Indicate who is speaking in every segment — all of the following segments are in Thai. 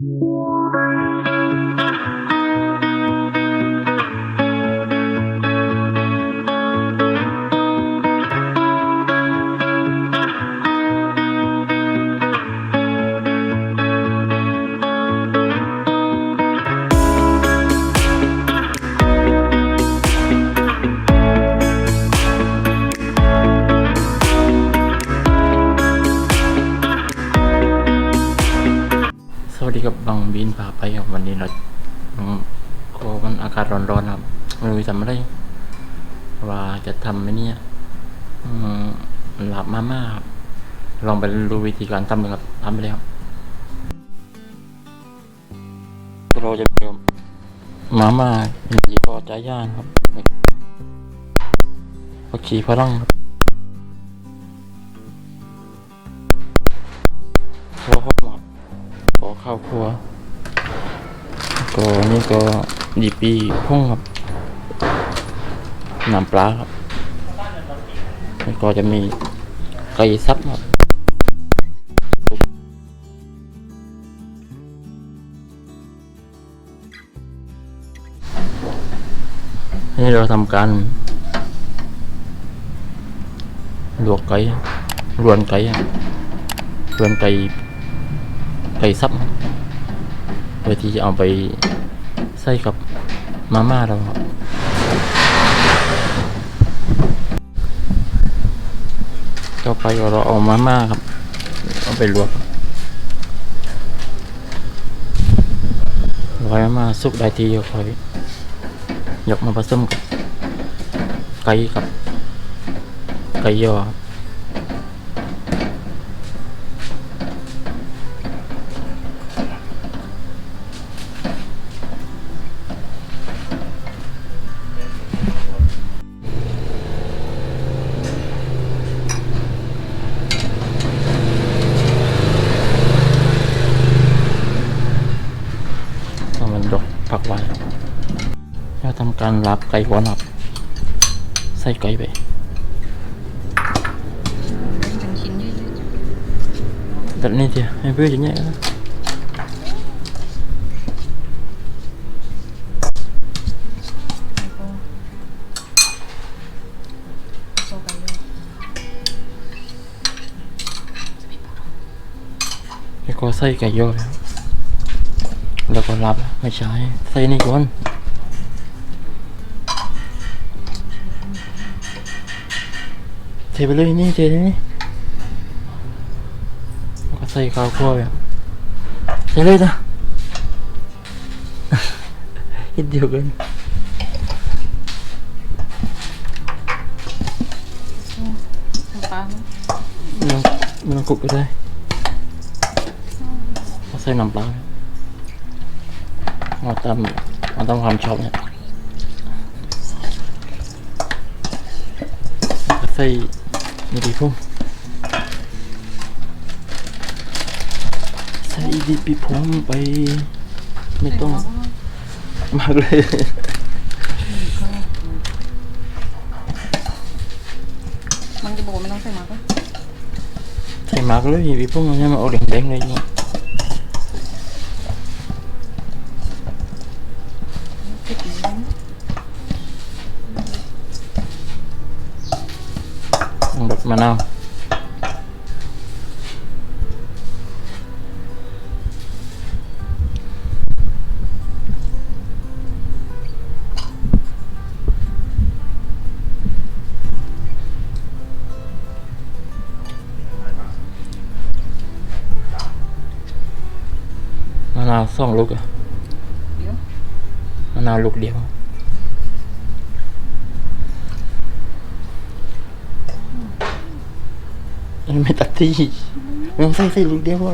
Speaker 1: ส เราอืมก็มันอากาศร้อนๆครับไม่รู้จะทำอะไรว่าจะทำไหมเนี่ยอืมหลับมาม่าครับลองไปดูวิธีการทำเลยครับทำไปเลยครับเราจะมีมาม่าดีก็ใจย่านครับผักชีฝรั่งครับหัวหอมครับขอข้าวครัว ก็นี่ก็ดีปีพุ่งครับน้ำปลาครับแล้วก็จะมีไก่ซับครับให้เราทำการลวกไก่รวนไก่รวนไก่ไก่ซับครับ พื่อที่จะเอาไปใส่กับมาม่าเราครับต่อไปก็เราเอามาม่าครับ เอาไปลวกรอยมาม่าสุกได้ทีก็ค่อยยกมาผสมกับไก่กับไก่ยอครับ การรับไก่ก่อนครับใส่ไก่ไป
Speaker 2: เป็นชิ้นยืด
Speaker 1: แต่นี่เดียวให้เพื่อนอย่างเงี้ยนะ
Speaker 2: ๆแล้วก็โซกันด้วย
Speaker 1: แล้วก็ใส่ไก่ย่อไปครับแล้วก็รับไม่ใช่ใส่นี่ก่อน ไปเลยนี่เทนี่แล้วก็ใส่ข้าวคั่วไปครับใส่เลยจ้ะนิดเดียวกัน
Speaker 2: น้ำปลาเนอะ
Speaker 1: ไม่ต้องไม่ต้องคลุกก็ได้เอาใส่น้ำปลาเอาตามเอาตามความชอบเนี่ยแล้วก็ใส่ นี่ดีพุ่งใส่ดีปีพุ่งไปไม่ต้องมากเลย
Speaker 2: มันจะบอกว่าไม่ต้องใส่มากก็
Speaker 1: ใส่มากเลยปีพุ่งเนี่ยมันออกแดงๆเลยเนี่ย
Speaker 2: ต้อ
Speaker 1: งแบบมะนา วมะนาวสองลูกอะ
Speaker 2: เดี๋ยว
Speaker 1: มะนาวลูกเดียวมันไม่ตัดที่มันใส่ใส่ลูกเดียวพอ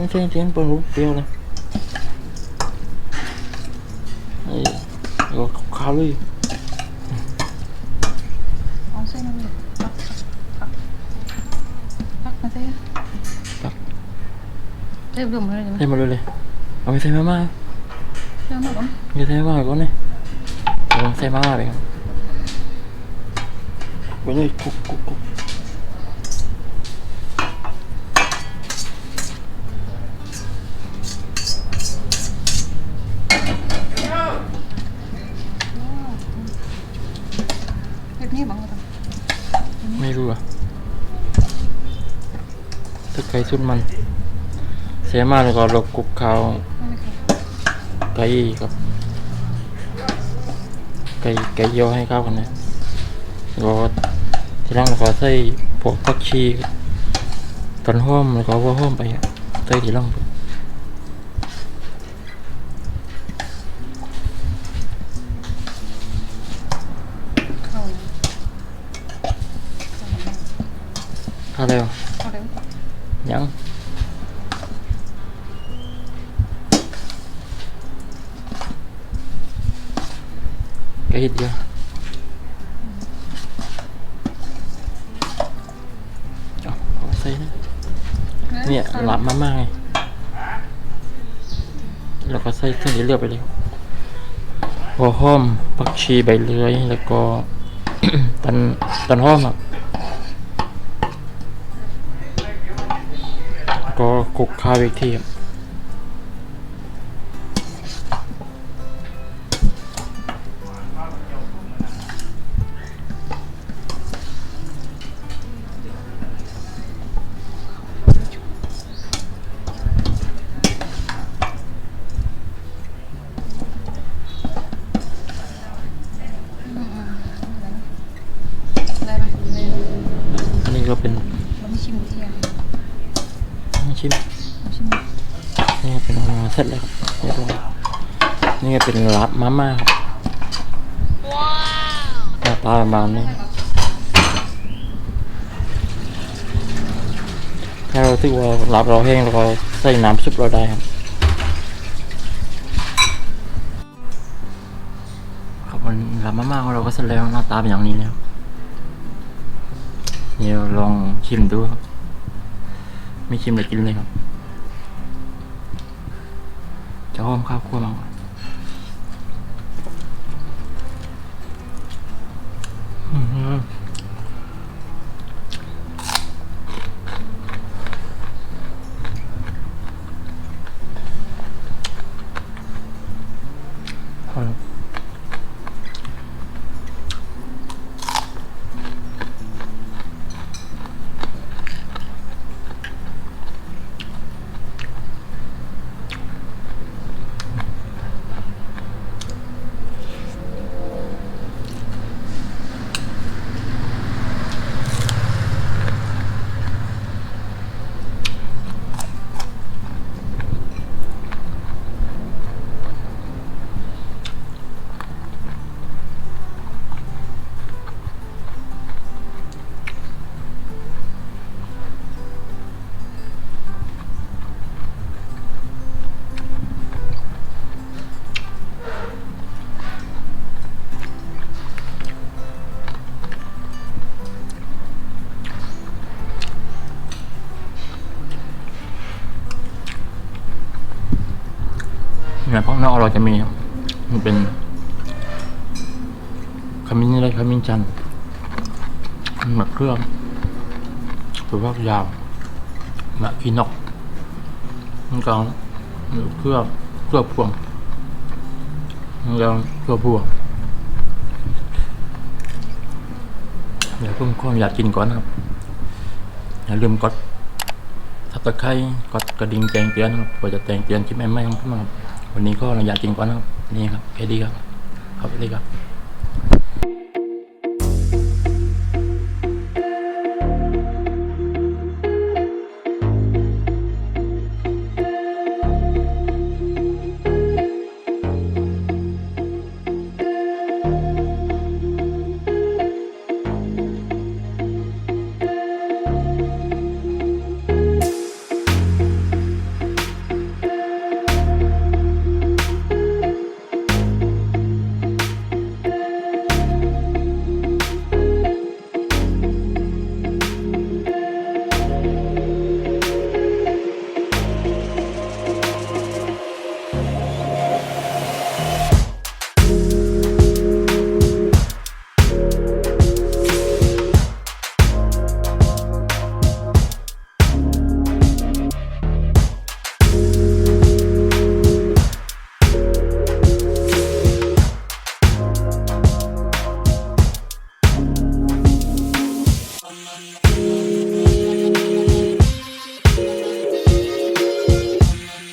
Speaker 1: ไม่
Speaker 2: รู้
Speaker 1: อะตะไคร้ชุดมัน เสียมาแล้วก็ลบ
Speaker 2: กุบเขา
Speaker 1: ไก่กับ ไก่ไก่ยอให้เข้ากันนะก็ที่ร่างเราก็ใส่พวกพักชีต้นหอมแล้วก็ว่าหอมไปอะใส่ที่
Speaker 2: ร่า
Speaker 1: ง ก่เดียวเอาเอาใส่นะเนี่ยหลับมามากไงแล้วก็ใส่เส้นเลือดไปเลยหัวหอมผักชีใบเลื่อยแล้วก็ตันตันหอมอะก็คลุกข้าวอีกทีครับ นี่เป็น
Speaker 2: เส
Speaker 1: ร็จแล้วครับเรียบร้อยนี่เป็นลับมาม่าครับหน้าตาประมาณนี้ถ้าเราถือว่ารับเราแห้งเราก็ใส่น้ำซุปเราได้ครับครับมันรับมาม่าของเราก็เสร็จแล้วหน้าตาเป็นอย่างนี้แล้วเดี๋ยวลองชิมดูครับไม่ชิมเลยกินเลยครับ จะหอมข้าวคั่วมากกว่าอื้อหืออ เราจะมีครับมันเป็นขมิ้นอะไรขมิ้นจันหมักเครื่องหรือว่ายาวหมักอีนอกมันก็เครื่องเครื่องพวงมันก็เครื่องพวงเดี๋ยวเพิ่มความอยากกินก่อนนะครับอย่าลืมกดสับตะไคร้กดกระดิ่งแจ้งเตือนครับเพื่อจะแจ้งเตือนคลิปใหม่ๆของผมนะครับ วันนี้ก็เราอยากกินก่อนครับนี่ครับแค่ดีครับขอบคุณดีครับ